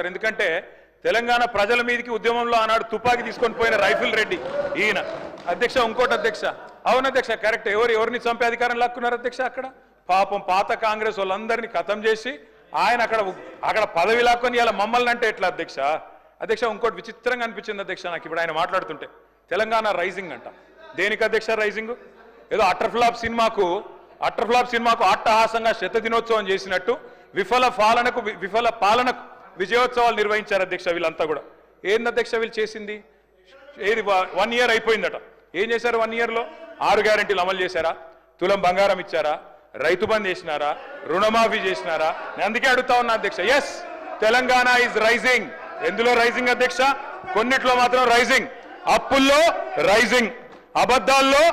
Sir. ఎందుకంటే తెలంగాణ ప్రజల మీదకి ఉద్యమంలో ఆనాడు తుపాకీ తీసుకొని పోయిన రైఫిల్ రెడ్డి ఈయన. అధ్యక్ష ఇంకోటి అధ్యక్ష. అవును అధ్యక్ష కరెక్ట్. ఎవరు ఎవరిని చంపే అధికారం లాక్కున్నారు అధ్యక్ష అక్కడ? పాపం పాత కాంగ్రెస్ వాళ్ళందరినీ ఖతం చేసి ఆయన అక్కడ అక్కడ పదవి లాక్కొని ఇలా మమ్మల్ని అంటే ఎట్లా అధ్యక్ష? అధ్యక్ష ఇంకోటి విచిత్రంగా అనిపించింది అధ్యక్ష నాకు ఇప్పుడు ఆయన మాట్లాడుతుంటే. తెలంగాణ రైజింగ్ అంట. దేనికి అధ్యక్ష రైజింగ్? ఏదో అటర్ఫ్లాప్ సినిమాకు అటర్ ఫ్లాప్ సినిమాకు అట్టహాసంగా శత దినోత్సవం చేసినట్టు విఫల పాలనకు విఫల పాలనకు విజయోత్సవాలు నిర్వహించారు అధ్యక్ష వీళ్ళంతా కూడా. ఏంది అధ్యక్ష వీళ్ళు చేసింది? ఏది వన్ ఇయర్ అయిపోయిందట. ఏం చేశారు వన్ ఇయర్లో ఆరు గ్యారెంటీలు అమలు చేశారా? తులం బంగారం ఇచ్చారా? రైతు బంద్ చేసినారా? రుణమాఫీ చేసినారా? నేను అందుకే అడుగుతా ఉన్నా అధ్యక్ష. ఎస్ తెలంగాణ ఈజ్ రైజింగ్ ఎందులో రైజింగ్ అధ్యక్ష? కొన్నిట్లో మాత్రం రైజింగ్ అప్పుల్లో రైజింగ్ అబద్ధాల్లో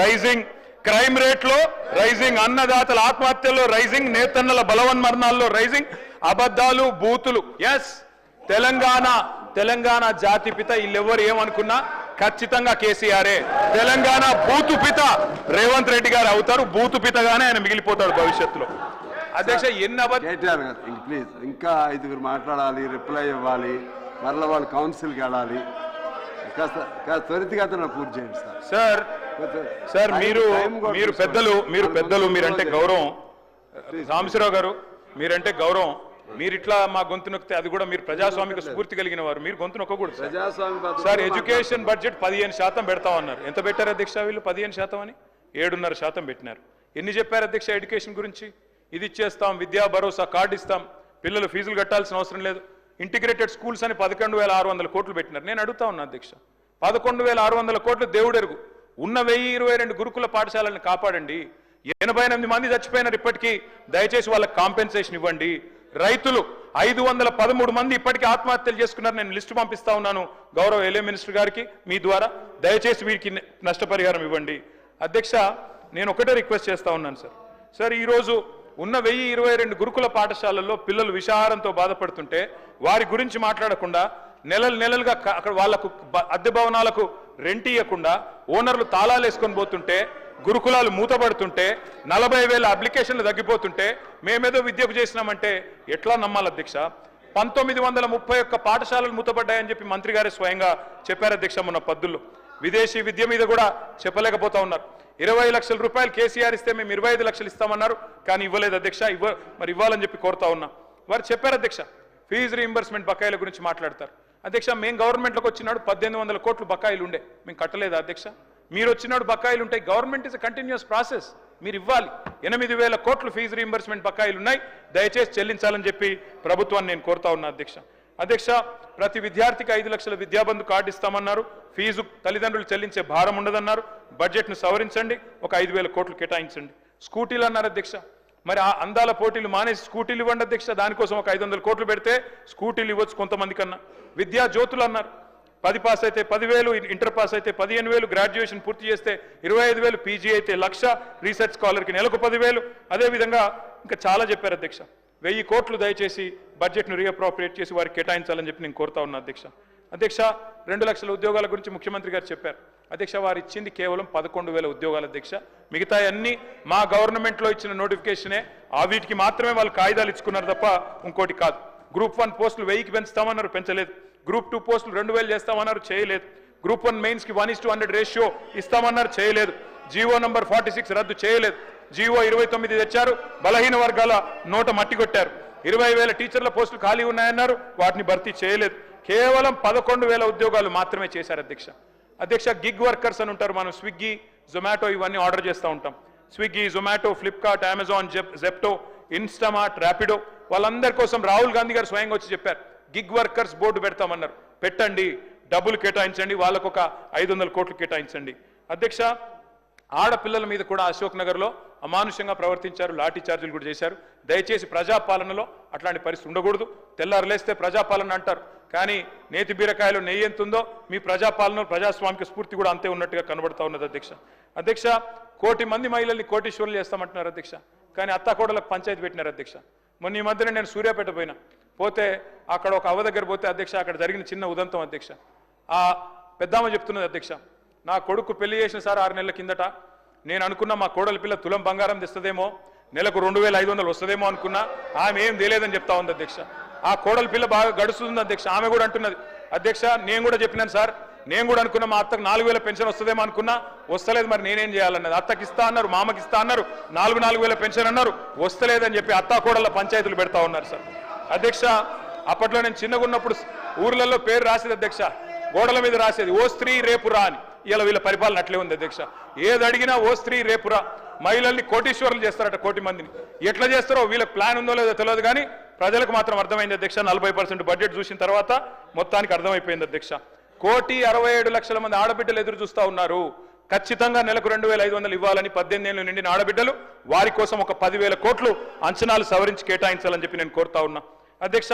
రైజింగ్ క్రైమ్ రేట్లో రైజింగ్ అన్నదాతల ఆత్మహత్యల్లో రైజింగ్ నేతన్నల బలవన్మరణాల్లో రైజింగ్ అబద్ధాలు బూతులు. ఎస్ తెలంగాణ తెలంగాణ జాతి పిత వీళ్ళెవ్వరు ఏమనుకున్నా ఖచ్చితంగా కేసీఆరే. తెలంగాణ బూతు పిత రేవంత్ రెడ్డి గారు అవుతారు బూతు పితగానే ఆయన మిగిలిపోతాడు భవిష్యత్తులో. అధ్యక్ష ఎన్ని ప్లీజ్ ఇంకా ఐదుగురు మాట్లాడాలి రిప్లై ఇవ్వాలి మరలా వాళ్ళు కౌన్సిల్కి వెళ్ళాలి. కాస్త కాస్త త్వరితగతిన పూర్తి చేయండి సార్ సార్ సార్ మీరు మీరు. పెద్దలు మీరు పెద్దలు మీరంటే గౌరవం. రామశిరావు గారు మీరంటే గౌరవం. మీరు ఇట్లా మా గొంతు నొక్కితే అది కూడా మీరు ప్రజాస్వామిక స్ఫూర్తి కలిగిన వారు. మీరు గొంతు నొక్కకూడదు సార్. ఎడ్యుకేషన్ బడ్జెట్ పదిహేను శాతం పెడతామన్నారు ఎంత పెట్టారు అధ్యక్ష వీళ్ళు? పదిహేను శాతం అని? ఏడున్నర శాతం పెట్టినారు. ఎన్ని చెప్పారు అధ్యక్ష ఎడ్యుకేషన్ గురించి? ఇది ఇచ్చేస్తాం విద్యా భరోసా కార్డు ఇస్తాం. పిల్లలు ఫీజులు కట్టాల్సిన అవసరం లేదు. ఇంటిగ్రేటెడ్ స్కూల్స్ అని పదకొండు వేల ఆరు వందల కోట్లు పెట్టినారు. నేను అడుగుతా ఉన్నా అధ్యక్ష. పదకొండు వేల ఆరు వందల కోట్లు దేవుడెరుగు. ఉన్న వెయ్యి ఇరవై రెండు గురుకుల పాఠశాలను కాపాడండి. ఎనభై ఎనిమిది మంది చచ్చిపోయినారు ఇప్పటికీ. దయచేసి వాళ్ళకి కాంపెన్సేషన్ ఇవ్వండి. రైతులు ఐదు వందల పదమూడు మంది ఇప్పటికీ ఆత్మహత్యలు చేసుకున్నారు నేను లిస్టు పంపిస్తా ఉన్నాను. గౌరవ ఎల్ఏ మినిస్టర్ గారికి మీ ద్వారా. దయచేసి వీరికి నష్టపరిహారం ఇవ్వండి. అధ్యక్ష నేను ఒకటే రిక్వెస్ట్ చేస్తా ఉన్నాను సార్. సార్ ఈరోజు ఉన్న వెయ్యి ఇరవై రెండు గురుకుల పాఠశాలల్లో పిల్లలు విషాహారంతో బాధపడుతుంటే వారి గురించి మాట్లాడకుండా నెలలు నెలలుగా అక్కడ వాళ్ళకు అద్దె భవనాలకు రెంట్ ఇవ్వకుండా ఓనర్లు తాళాలు వేసుకొని పోతుంటే గురుకులాలు మూతపడుతుంటే నలభై వేల అప్లికేషన్లు తగ్గిపోతుంటే మేమేదో విద్యకు చేసినామంటే ఎట్లా నమ్మాలి అధ్యక్ష? పంతొమ్మిది వందల ముప్పై ఒక్క పాఠశాలలు మూతపడ్డాయని చెప్పి మంత్రి గారే స్వయంగా చెప్పారు అధ్యక్ష మొన్న పద్దుల్లో విదేశీ విద్య మీద కూడా చెప్పలేకపోతా ఉన్నారు. ఇరవై లక్షల రూపాయలు కేసీఆర్ ఇస్తే మేము ఇరవై ఐదు లక్షలు ఇస్తామన్నారు కానీ ఇవ్వలేదు అధ్యక్ష ఇవ్వ మరి ఇవ్వాలని చెప్పి కోరుతా ఉన్నా. వారు చెప్పారు అధ్యక్ష ఫీజు రీయింబర్స్మెంట్ బకాయిల గురించి మాట్లాడతారు. అధ్యక్ష మేము గవర్నమెంట్లోకి వచ్చినాడు పద్దెనిమిది వందల కోట్లు బకాయిలు ఉండే మేము కట్టలేదా అధ్యక్ష? మీరు వచ్చినాడు బకాయిలు ఉంటాయి గవర్నమెంట్ ఇస్ కంటిన్యూస్ ప్రాసెస్ మీరు ఇవ్వాలి ఎనిమిది వేల కోట్లు ఫీజు రీఎంబర్స్మెంట్ బకాయిలు ఉన్నాయి దయచేసి చెల్లించాలని చెప్పి ప్రభుత్వాన్ని నేను కోరుతా ఉన్నా అధ్యక్ష. అధ్యక్ష ప్రతి విద్యార్థికి ఐదు లక్షల విద్యాబంధు కార్డు ఇస్తామన్నారు. ఫీజు తల్లిదండ్రులు చెల్లించే భారం ఉండదన్నారు. బడ్జెట్ను సవరించండి. ఒక ఐదు వేల కోట్లు కేటాయించండి. స్కూటీలు అన్నారు అధ్యక్ష. మరి ఆ అందాల పోటీలు మానేసి స్కూటీలు ఇవ్వండి అధ్యక్ష. దానికోసం ఒక ఐదు వందల కోట్లు పెడితే స్కూటీలు ఇవ్వచ్చు కొంతమంది కన్నా విద్యా జ్యోతులు అన్నారు. పది పాస్ అయితే పదివేలు ఇంటర్ పాస్ అయితే పదిహేను వేలు గ్రాడ్యుయేషన్ పూర్తి చేస్తే ఇరవై ఐదు వేలు పీజీ అయితే లక్ష రీసెర్చ్ స్కాలర్కి నెలకు పదివేలు. అదేవిధంగా ఇంకా చాలా చెప్పారు అధ్యక్ష. వెయ్యి కోట్లు దయచేసి బడ్జెట్ను రీఅప్రోప్రియేట్ చేసి వారికి కేటాయించాలని చెప్పి నేను కోరుతా ఉన్నా అధ్యక్ష. అధ్యక్ష రెండు లక్షల ఉద్యోగాల గురించి ముఖ్యమంత్రి గారు చెప్పారు. అధ్యక్ష వారు ఇచ్చింది కేవలం పదకొండు వేల ఉద్యోగాలు అధ్యక్ష. మిగతా అన్ని మా గవర్నమెంట్లో ఇచ్చిన నోటిఫికేషనే ఆ వీటికి మాత్రమే వాళ్ళు కాగితాలు ఇచ్చుకున్నారు తప్ప ఇంకోటి కాదు. గ్రూప్ వన్ పోస్టులు వెయ్యికి పెంచుతామన్నారు పెంచలేదు. గ్రూప్ టూ పోస్టులు రెండు వేలు చేస్తామన్నారు చేయలేదు. గ్రూప్ వన్ మెయిన్స్కి one is to hundred ratio ఇస్తామన్నారు చేయలేదు. జీవో నంబర్ ఫార్టీ సిక్స్ రద్దు చేయలేదు. జీవో ఇరవై తొమ్మిది తెచ్చారు. బలహీన వర్గాల నోట మట్టి కొట్టారు. ఇరవై వేల టీచర్ల పోస్టులు ఖాళీ ఉన్నాయన్నారు. వాటిని భర్తీ చేయలేదు. కేవలం పదకొండు వేల ఉద్యోగాలు మాత్రమే చేశారు అధ్యక్ష. అధ్యక్ష గిగ్ వర్కర్స్ అని ఉంటారు మనం స్విగ్గీ జొమాటో ఇవన్నీ ఆర్డర్ చేస్తూ ఉంటాం. Swiggy Zomato Flipkart Amazon zep Zepto Instamart Rapido వాళ్ళందరి కోసం రాహుల్ గాంధీ గారు స్వయంగా వచ్చి చెప్పారు గిగ్ వర్కర్స్ బోర్డు పెడతామన్నారు. పెట్టండి డబ్బులు కేటాయించండి వాళ్ళకు ఒక ఐదు వందల కోట్లు కేటాయించండి. అధ్యక్ష ఆడపిల్లల మీద కూడా అశోక్ నగర్లో అమానుషంగా ప్రవర్తించారు లాఠీ చార్జీలు కూడా చేశారు. దయచేసి ప్రజాపాలనలో అట్లాంటి పరిస్థితి ఉండకూడదు. తెల్లారులేస్తే ప్రజాపాలన అంటారు. కానీ నేతి బీరకాయలో నెయ్యి ఎంత ఉందో మీ ప్రజాపాలన ప్రజాస్వామిక స్ఫూర్తి కూడా అంతే ఉన్నట్టుగా కనబడతా ఉన్నది అధ్యక్ష. అధ్యక్ష కోటి మంది మహిళల్ని కోటీశ్వరులు చేస్తామంటున్నారు అధ్యక్ష. కానీ అత్తాకోడలకు పంచాయతీ పెట్టినారు అధ్యక్ష. మొన్న ఈ మధ్యన నేను సూర్యాపేట పోయినా. పోతే అక్కడ ఒక అవ్వ దగ్గర పోతే అధ్యక్ష అక్కడ జరిగిన చిన్న ఉదంతం అధ్యక్ష. ఆ పెద్దామ చెప్తున్నది అధ్యక్ష నా కొడుకు పెళ్ళి చేసిన సార్ ఆరు నెలల కిందట. నేను అనుకున్న మా కోడలి పిల్ల తులం బంగారం తెస్తుందేమో నెలకు రెండు వేల ఐదు వందలు వస్తుందేమో అనుకున్నా. ఆమె ఏం తెలియదని చెప్తా ఉంది అధ్యక్ష. ఆ కోడలి పిల్ల బాగా గడుస్తుంది అధ్యక్ష ఆమె కూడా అంటున్నది. అధ్యక్ష నేను కూడా చెప్పినాను సార్ నేను కూడా అనుకున్నా మా అత్తకు నాలుగు వేల పెన్షన్ వస్తుందేమో అనుకున్నా వస్తలేదు మరి నేనేం చేయాలన్నది. అత్తకి ఇస్తా అన్నారు మామకి ఇస్తా అన్నారు నాలుగు నాలుగు వేల పెన్షన్ అన్నారు వస్తలేదని చెప్పి అత్తా పంచాయతీలు పెడతా ఉన్నారు సార్. అధ్యక్ష అప్పట్లో నేను చిన్నగా ఉన్నప్పుడు ఊర్లలో పేరు రాసేది అధ్యక్ష గోడల మీద రాసేది ఓ స్త్రీ రేపు రా అని. ఇలా వీళ్ళ పరిపాలన అట్లే ఉంది అధ్యక్ష. ఏది అడిగినా ఓ స్త్రీ రేపురా మహిళల్ని కోటీశ్వరులు చేస్తారట కోటి మందిని. ఎట్లా చేస్తారో వీళ్ళకి ప్లాన్ ఉందో లేదో తెలియదు కానీ ప్రజలకు మాత్రం అర్థమైంది అధ్యక్ష నలభై పర్సెంట్ బడ్జెట్ చూసిన తర్వాత మొత్తానికి అర్థమైపోయింది అధ్యక్ష. కోటి అరవై ఏడు లక్షల మంది ఆడబిడ్డలు ఎదురు చూస్తూ ఉన్నారు. ఖచ్చితంగా నెలకు రెండు వేల ఐదు వందలు ఇవ్వాలని పద్దెనిమిది ఏళ్ళు నిండిన ఆడబిడ్డలు వారి కోసం ఒక పదివేల కోట్లు అంచనాలు సవరించి కేటాయించాలని చెప్పి నేను కోరుతా ఉన్నా. అధ్యక్ష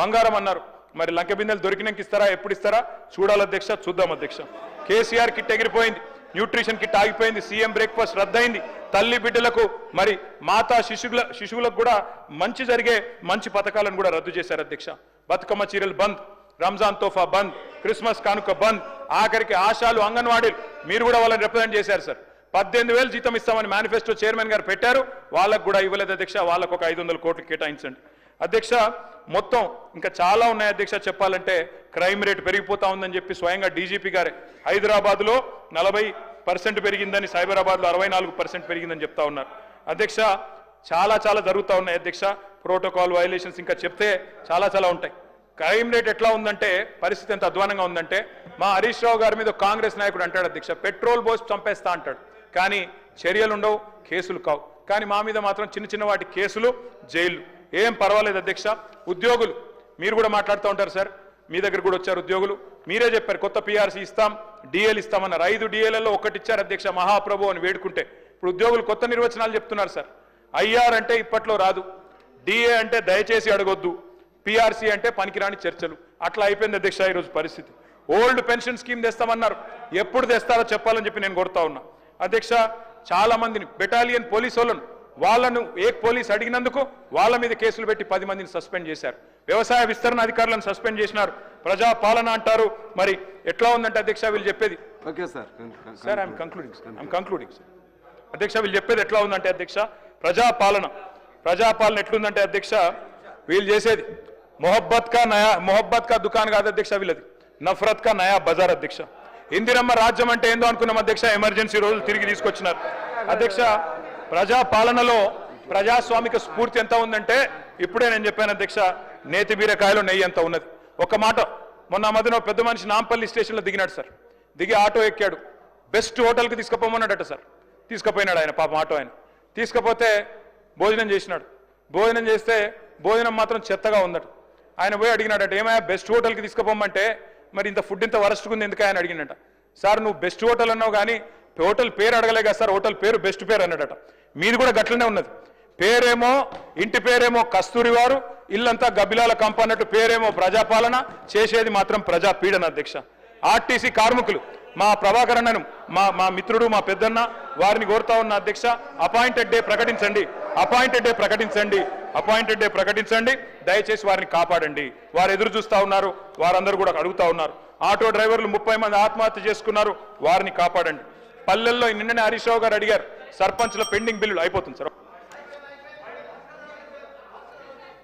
బంగారం అన్నారు. మరి లంక బిందెలు దొరికినాక ఇస్తారా? ఎప్పుడు ఇస్తారా? చూడాలి అధ్యక్ష చూద్దాం అధ్యక్ష. కేసీఆర్ కిట్ ఎగిరిపోయింది. న్యూట్రిషన్ కిట్ ఆగిపోయింది. సీఎం బ్రేక్ఫాస్ట్ రద్దయింది. తల్లి బిడ్డలకు మరి మాతా శిశువుల శిశువులకు కూడా మంచి జరిగే మంచి పథకాలను కూడా రద్దు చేశారు అధ్యక్ష. బతుకమ్మ చీరలు బంద్. రంజాన్ తోఫా బంద్ క్రిస్మస్ కానుక బంద్ ఆఖరికి ఆశాలు అంగన్వాడీలు మీరు కూడా వాళ్ళని రిప్రజెంట్ చేశారు సార్. పద్దెనిమిది వేలు జీతం ఇస్తామని మేనిఫెస్టో చైర్మన్ గారు పెట్టారు. వాళ్ళకు కూడా ఇవ్వలేదు అధ్యక్ష వాళ్ళకు ఒక ఐదు వందల కోట్లు కేటాయించండి. అధ్యక్ష మొత్తం ఇంకా చాలా ఉన్నాయి అధ్యక్ష చెప్పాలంటే క్రైమ్ రేట్ పెరిగిపోతా ఉందని చెప్పి స్వయంగా డీజీపీ గారే హైదరాబాద్లో నలభై పర్సెంట్ పెరిగిందని సైబరాబాద్లో అరవై నాలుగు పర్సెంట్ పెరిగిందని చెప్తా ఉన్నారు. అధ్యక్ష చాలా చాలా జరుగుతూ ఉన్నాయి అధ్యక్ష. ప్రోటోకాల్ వైలేషన్స్ ఇంకా చెప్తే చాలా చాలా ఉంటాయి. క్రైమ్ రేట్ ఎట్లా ఉందంటే పరిస్థితి ఎంత అధ్వానంగా ఉందంటే మా హరీష్ రావు గారి మీద కాంగ్రెస్ నాయకుడు అంటాడు అధ్యక్ష పెట్రోల్ పోసి చంపేస్తా అంటాడు. కానీ చర్యలు ఉండవు కేసులు కావు. కానీ మా మీద మాత్రం చిన్న చిన్న వాటి కేసులు జైలు ఏం పర్వాలేదు అధ్యక్ష ఉద్యోగులు మీరు కూడా మాట్లాడుతూ ఉంటారు సార్. మీ దగ్గర కూడా వచ్చారు ఉద్యోగులు. మీరే చెప్పారు కొత్త పీఆర్సీ ఇస్తాం డిఎల్ ఇస్తామన్నారు. ఐదు డిఎల్లలో ఒకటి ఇచ్చారు అధ్యక్ష మహాప్రభు అని వేడుకుంటే. ఇప్పుడు ఉద్యోగులు కొత్త నిర్వచనాలు చెప్తున్నారు సార్. ఐఆర్ అంటే ఇప్పట్లో రాదు. డిఏ అంటే దయచేసి అడగొద్దు. పిఆర్సీ అంటే పనికిరాని చర్చలు. అట్లా అయిపోయింది అధ్యక్ష ఈరోజు పరిస్థితి. ఓల్డ్ పెన్షన్ స్కీమ్ తెస్తామన్నారు. ఎప్పుడు తెస్తారో చెప్పాలని చెప్పి నేను కోరుతా ఉన్నా. అధ్యక్ష చాలా మందిని బెటాలియన్ పోలీసు వాళ్ళను వాళ్ళను ఏ పోలీస్ అడిగినందుకు వాళ్ళ మీద కేసులు పెట్టి పది మందిని సస్పెండ్ చేశారు. వ్యవసాయ విస్తరణ అధికారులను సస్పెండ్ చేసినారు. ప్రజా పాలన అంటారు. మరి ఎట్లా ఉందంటే అధ్యక్ష వీళ్ళు చెప్పేది? Okay sir sir I'm concluding sir I'm concluding sir అధ్యక్ష వీళ్ళు చెప్పేది ఎట్లా ఉందంటే అధ్యక్ష ప్రజాపాలన. ప్రజాపాలన ఎట్లుందంటే అధ్యక్ష వీళ్ళు చేసేది మొహబ్బత్ కా నయా మొహబ్బత్ కా దుకాన్ కాదు అధ్యక్ష వీళ్ళది. నఫరత్ కా నయా బజార్ అధ్యక్ష. ఇందిరమ్మ రాజ్యం అంటే ఏందో అనుకున్నాం అధ్యక్ష ఎమర్జెన్సీ రోజులు తిరిగి తీసుకొచ్చినారు. అధ్యక్ష ప్రజా పాలనలో ప్రజాస్వామిక స్ఫూర్తి ఎంత ఉందంటే ఇప్పుడే నేను చెప్పాను అధ్యక్ష నేతి బీరకాయలో నెయ్యి ఎంత ఉన్నది. ఒక మాట మొన్న మధ్యన పెద్ద మనిషి నాంపల్లి స్టేషన్లో దిగినాడు సార్. దిగి ఆటో ఎక్కాడు. బెస్ట్ హోటల్కి తీసుకుపోమన్నాడట సార్. తీసుకుపోయినాడు ఆయన పాపం ఆటో ఆయన. తీసుకపోతే భోజనం చేసినాడు. భోజనం చేస్తే భోజనం మాత్రం చెత్తగా ఉందట. ఆయన పోయి అడిగినాడట ఏమయ్యా బెస్ట్ హోటల్కి తీసుకుపోమంటే? మరి ఇంత ఫుడ్ ఇంత వరస్ట్గా ఉంది ఎందుకు ఆయన అడిగినట సార్ నువ్వు బెస్ట్ హోటల్ అన్నావు కానీ హోటల్ పేరు అడగలే కదా సార్ హోటల్ పేరు బెస్ట్ పేరు అన్నాడట. మీది కూడా గట్లనే ఉన్నది. పేరేమో ఇంటి పేరేమో కస్తూరి వారు ఇల్లంతా గబ్బిలాల కంప అన్నట్టు పేరేమో ప్రజాపాలన చేసేది మాత్రం ప్రజా పీడన అధ్యక్ష. ఆర్టీసీ కార్మికులు మా ప్రభాకర్ అన్నను మా మా మిత్రుడు మా పెద్దన్న వారిని కోరుతా ఉన్న అధ్యక్ష అపాయింటెడ్ డే ప్రకటించండి. అపాయింటెడ్ డే ప్రకటించండి. అపాయింటెడ్ డే ప్రకటించండి. దయచేసి వారిని కాపాడండి. వారు ఎదురు చూస్తూ ఉన్నారు. వారందరూ కూడా అడుగుతా ఉన్నారు. ఆటో డ్రైవర్లు ముప్పై మంది ఆత్మహత్య చేసుకున్నారు. వారిని కాపాడండి. పల్లెల్లో నిన్ననే హరీష్ రావు గారు అడిగారు సర్పంచ్ల పెండింగ్ బిల్లులు అయిపోతుంది సార్.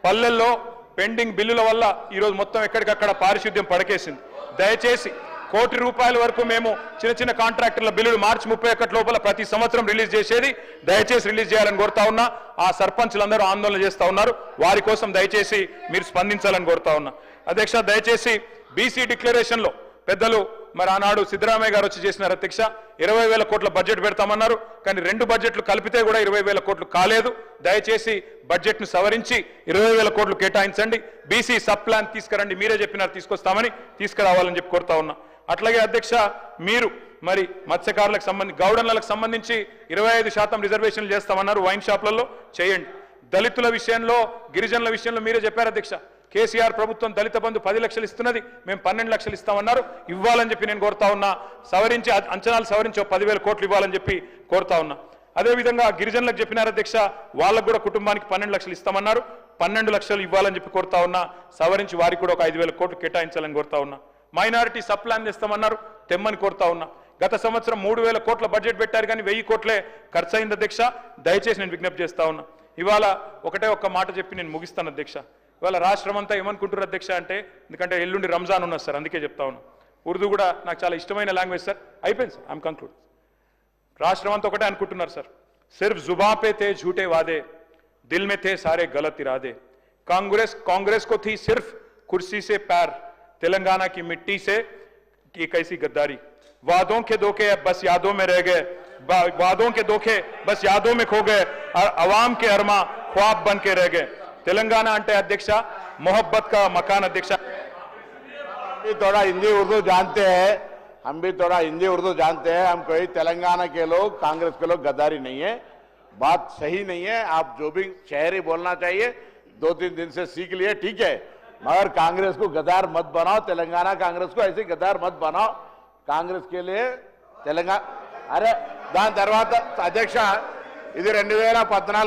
పల్లెల్లో పెండింగ్ బిల్లుల వల్ల ఈరోజు మొత్తం ఎక్కడికక్కడ పారిశుద్ధ్యం పడకేసింది. దయచేసి కోటి రూపాయల వరకు మేము చిన్న చిన్న కాంట్రాక్టర్ల బిల్లులు మార్చి ముప్పై ఒకటి లోపల ప్రతి సంవత్సరం రిలీజ్ చేసేది దయచేసి రిలీజ్ చేయాలని కోరుతా ఉన్నా. ఆ సర్పంచ్లందరూ ఆందోళన చేస్తా ఉన్నారు. వారి కోసం దయచేసి మీరు స్పందించాలని కోరుతా ఉన్నా. అధ్యక్ష దయచేసి బీసీ డిక్లరేషన్లో పెద్దలు మరి ఆనాడు సిద్ధరామయ్య గారు వచ్చి చేసినారు అధ్యక్ష ఇరవై వేల కోట్ల బడ్జెట్ పెడతామన్నారు. కానీ రెండు బడ్జెట్లు కలిపితే కూడా ఇరవై వేల కోట్లు కాలేదు. దయచేసి బడ్జెట్ను సవరించి ఇరవై వేల కోట్లు కేటాయించండి. బీసీ సబ్ ప్లాన్ తీసుకురండి. మీరే చెప్పినారు తీసుకొస్తామని తీసుకురావాలని చెప్పి కోరుతా ఉన్నా. అట్లాగే అధ్యక్ష మీరు మరి మత్స్యకారులకు సంబంధించి గౌడన్లకు సంబంధించి ఇరవై ఐదు శాతం రిజర్వేషన్లు చేస్తామన్నారు వైన్ షాప్లలో. చేయండి. దళితుల విషయంలో గిరిజనుల విషయంలో మీరే చెప్పారు అధ్యక్ష. కేసీఆర్ ప్రభుత్వం దళిత బంధు పది లక్షలు ఇస్తున్నది మేము పన్నెండు లక్షలు ఇస్తామన్నారు. ఇవ్వాలని చెప్పి నేను కోరుతా ఉన్నా. సవరించి అంచనాలు సవరించి ఒక పదివేల కోట్లు ఇవ్వాలని చెప్పి కోరుతా ఉన్నా. అదేవిధంగా గిరిజనులకు చెప్పినారు అధ్యక్ష వాళ్ళకు కూడా కుటుంబానికి పన్నెండు లక్షలు ఇస్తామన్నారు. పన్నెండు లక్షలు ఇవ్వాలని చెప్పి కోరుతా ఉన్నా. సవరించి వారికి కూడా ఒక ఐదు వేల కోట్లు కేటాయించాలని కోరుతా ఉన్నా. మైనారిటీ సప్లాన్ ఇస్తామన్నారు తెమ్మని కోరుతా ఉన్నా. గత సంవత్సరం మూడు వేల కోట్ల బడ్జెట్ పెట్టారు కానీ వెయ్యి కోట్లే ఖర్చు అయింది అధ్యక్ష. దయచేసి నేను విజ్ఞప్తి చేస్తా ఉన్నా. ఇవాళ ఒకటే ఒక్క మాట చెప్పి నేను ముగిస్తాను అధ్యక్ష. ఇవాళ రాష్ట్రం అంతా ఏమనుకుంటారు అధ్యక్ష అంటే ఎందుకంటే ఎల్లుండి రంజాన్ ఉన్నారు సార్ అందుకే చెప్తా ఉన్నా. ఉర్దూ కూడా నాకు చాలా ఇష్టమైన లాంగ్వేజ్ సార్. అయిపోయింది సార్ ఐమ్ కంక్లూడ్ రాష్ట్రం అంతా ఒకటే అనుకుంటున్నారు సార్. సిర్ఫ్ జుబాపే తే ఝూటే వాదే దిల్ మే తే సారే గలతి రాదే కాంగ్రెస్ కాంగ్రెస్ కో థీ సిర్ఫ్ కుర్సీసే ప్యార్. तेलंगाना की मिट्टी से की कैसी गद्दारी। वादों के धोखे बस यादों में रह गए। वादों के धोखे बस यादों में खो गए। और अवाम के अरमा ख्वाब बन के रह गए। तेलंगाना अंटे अध्यक्ष, मोहब्बत का मकान अध्यक्ष। भी थोड़ा हिंदी उर्दू जानते हैं। हम भी थोड़ा हिंदी उर्दू जानते हैं। हम कोई तेलंगाना के लोग, कांग्रेस के लोग गद्दारी नहीं है। बात सही नहीं है। आप जो भी शहरी बोलना चाहिए दो तीन दिन से सीख लिए, ठीक है। मगर कांग्रेस को गद्दार मत बनाओ तेलंगाना कांग्रेस को ऐसे गद्दार मत बनाओ కాంగ్రెస్ కే लिए తెలంగాణ అరే దాని తర్వాత అధ్యక్ష ఇది రెండు వేల పద్నాలుగు